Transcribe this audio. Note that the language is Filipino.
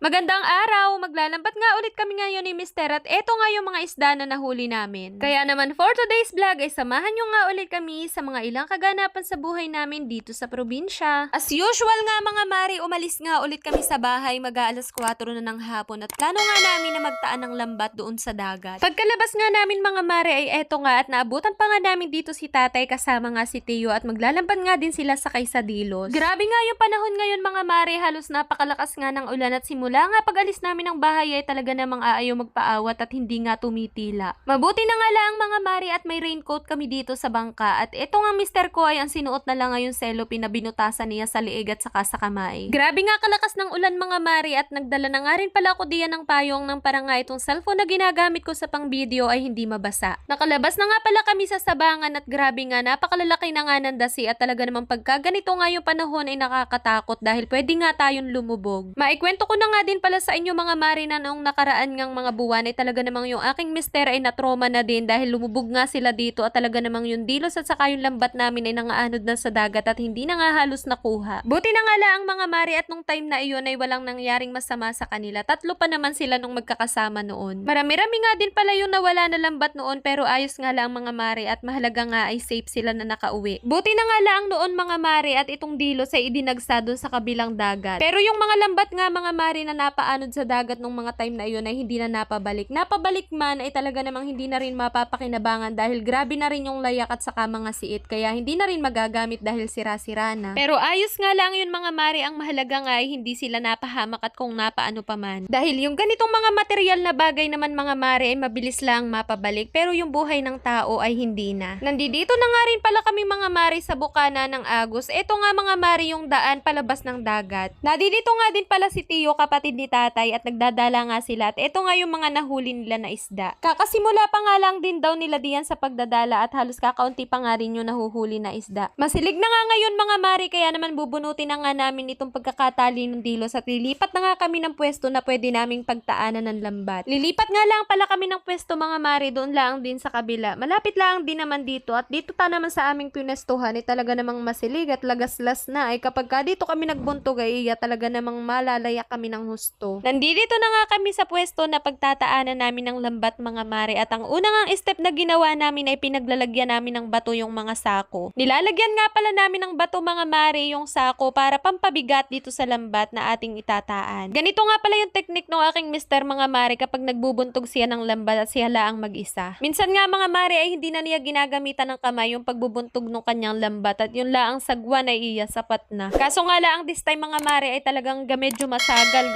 Magandang araw! Maglalambat nga ulit kami ngayon ni Mister at eto nga yung mga isda na nahuli namin. Kaya naman for today's vlog ay samahan nyo nga ulit kami sa mga ilang kaganapan sa buhay namin dito sa probinsya. As usual nga mga mari, umalis nga ulit kami sa bahay mag-aalas 4 na ng hapon at plano nga namin na magtaan ng lambat doon sa dagat. Pagkalabas nga namin mga mari ay eto nga at naabutan pa nga namin dito si tatay kasama nga si Teo at maglalambat nga din sila sa Dilos. Grabe nga yung panahon ngayon mga mari, halos napakalakas nga ng ulan at simula nga pag-alis namin ng bahay ay talaga namang aayaw magpaawat at hindi nga tumitila. Mabuti na nga lang mga mari at may raincoat kami dito sa bangka at ito nga mister ko ay ang sinuot na lang ngayon cellophane na binutasan niya sa liig at saka sa kamay. Grabe nga kalakas ng ulan mga mari at nagdala na nga rin pala ako diyan ng payong ng para nga itong cellphone na ginagamit ko sa pang video ay hindi mabasa. Nakalabas na nga pala kami sa sabangan at grabe nga napakalalaki na nga ng dasi at talaga namang pagka ganito nga yung panahon ay nakakatakot dahil pwede nga tayong lumubog. Maikwento ko na nga din pala sa inyo mga mari na noong nakaraan ngang mga buwan ay talaga namang yung aking mister ay na-trauma na din dahil lumubog nga sila dito at talaga namang yung dilos at saka yung lambat namin ay nangaanod na sa dagat at hindi na nga halos nakuha. Buti na nga lang mga mari at nung time na iyon ay walang nangyaring masama sa kanila. Tatlo pa naman sila nung magkakasama noon. Marami-rami nga din pala yung nawala na lambat noon pero ayos nga lang mga mari at mahalaga nga ay safe sila na nakauwi. Buti na nga lang noon mga mari at itong dilos ay idinagsa doon sa kabilang dagat. Pero yung mga lambat nga mga mari na napaanod sa dagat nung mga time na iyon ay hindi na napabalik. Napabalik man ay talaga namang hindi na rin mapapakinabangan dahil grabe na rin yung layak at saka mga siit kaya hindi na rin magagamit dahil sira-sira na. Pero ayos nga lang yun mga mari ang mahalaga nga ay hindi sila napahamak at kung napaano pa man. Dahil yung ganitong mga material na bagay naman mga mari ay mabilis lang mapabalik pero yung buhay ng tao ay hindi na. Nandito na nga rin pala kami mga mari sa bukana ng Agos. Ito nga mga mari yung daan palabas ng dagat. Nandito nga din pala si Tio kapatid ni tatay at nagdadala nga sila at ito nga yung mga nahuli nila na isda. Kakasimula pa nga lang din daw nila diyan sa pagdadala at halos kakaunti pa nga rin yung nahuhuli na isda. Masilig na nga ngayon mga mari kaya naman bubunutin na nga namin itong pagkakatali ng dilos at lilipat na nga kami ng pwesto na pwede naming pagtaanan ng lambat. Lilipat nga lang pala kami ng pwesto mga mari doon lang din sa kabila. Malapit lang din naman dito at dito ta naman sa aming pinestuhan ay talaga namang masilig at lagaslas na ay kapag ka dito kami nagbuntog ay iya talaga namang malalaya kami ng husto. Nandito na nga kami sa pwesto na pagtataanan namin ng lambat mga mare at ang unang ang step na ginawa namin ay pinaglalagyan namin ng bato yung mga sako. Nilalagyan nga pala namin ng bato mga mare yung sako para pampabigat dito sa lambat na ating itataan. Ganito nga pala yung technique ng aking mister mga mare kapag nagbubuntog siya ng lambat at siya laang mag-isa. Minsan nga mga mare ay hindi na niya ginagamitan ng kamay yung pagbubuntog ng kanyang lambat at yung laang sagwa na iya sapat na. Kaso nga lang this time mga mare ay talagang medyo masagal